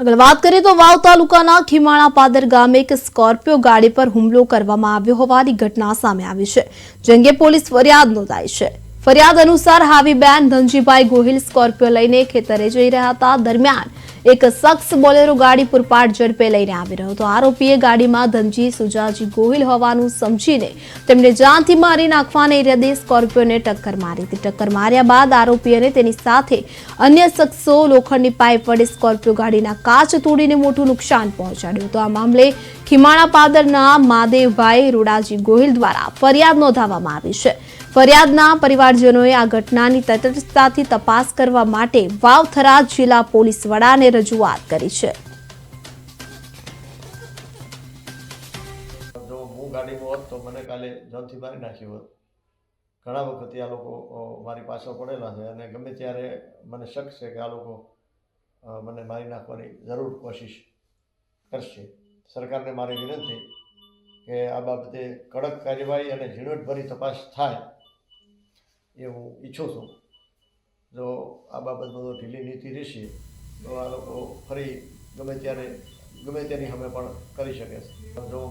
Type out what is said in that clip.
આગળ વાત કરીએ તો વાવ તાલુકાના ખીમાણા પાદર ગામે એક સ્કોર્પિયો ગાડી પર હુમલો કરવામાં આવ્યો હોવાની ઘટના સામે આવી છે, જે પોલીસ ફરિયાદ નોંધાઈ છે. ફરિયાદ અનુસાર હાવીબેન ધનજીભાઈ ગોહિલ સ્કોર્પિયો લઈને ખેતરે જઈ રહ્યા હતા. દરમિયાન એક શખ્સ બોલેરો ગાડી પૂરપાટ ઝડપે લઈને આવી રહ્યો હતો. આરોપીએ ગાડીમાં ધનજી સુજાજી ગોહિલ હોવાનું સમજીને તેમને જાનથી મારી નાખવાને ઇરાદે સ્કોર્પિયોને ટક્કર મારી હતી. ટક્કર માર્યા બાદ આરોપી તેની સાથે અન્ય શખ્સો લોખંડની પાઇપ વડે સ્કોર્પિયો ગાડીના કાચ તોડીને મોટું નુકસાન પહોંચાડ્યું હતું. આ મામલે ખીમાણા પાદરના માદેવભાઈ રૂડાજી ગોહિલ દ્વારા ફરિયાદ નોંધાવવામાં આવી છે. ફરિયાદના પરિવારજનોએ આ ઘટનાની તટસ્થતાથી તપાસ કરવા માટે વાવ થરાદ જિલ્લા પોલીસ વડાને રજૂઆત કરી છે. જો હું ગાડીમાં હોત તો મને કાલે જોનથી મારી નાખ્યું હોત. ઘણા વખત આ લોકો મારી પાછળ પડેલા છે અને ગમે ત્યારે મને શક છે કે આ લોકો મને મારી નાખવાની જરૂર કોશિશ કરશે. સરકારને મારી વિનંતી કે આ બાબતે કડક કાર્યવાહી અને ઝીણવટભરી તપાસ થાય. એ હું ઈચ્છું છું. જો આ બાબતમાં જો ઢીલી નીતિ રહેશે, તો આ લોકો ફરી ગમે ત્યારે, ગમે તેની સામે પણ કરી શકે છે. જો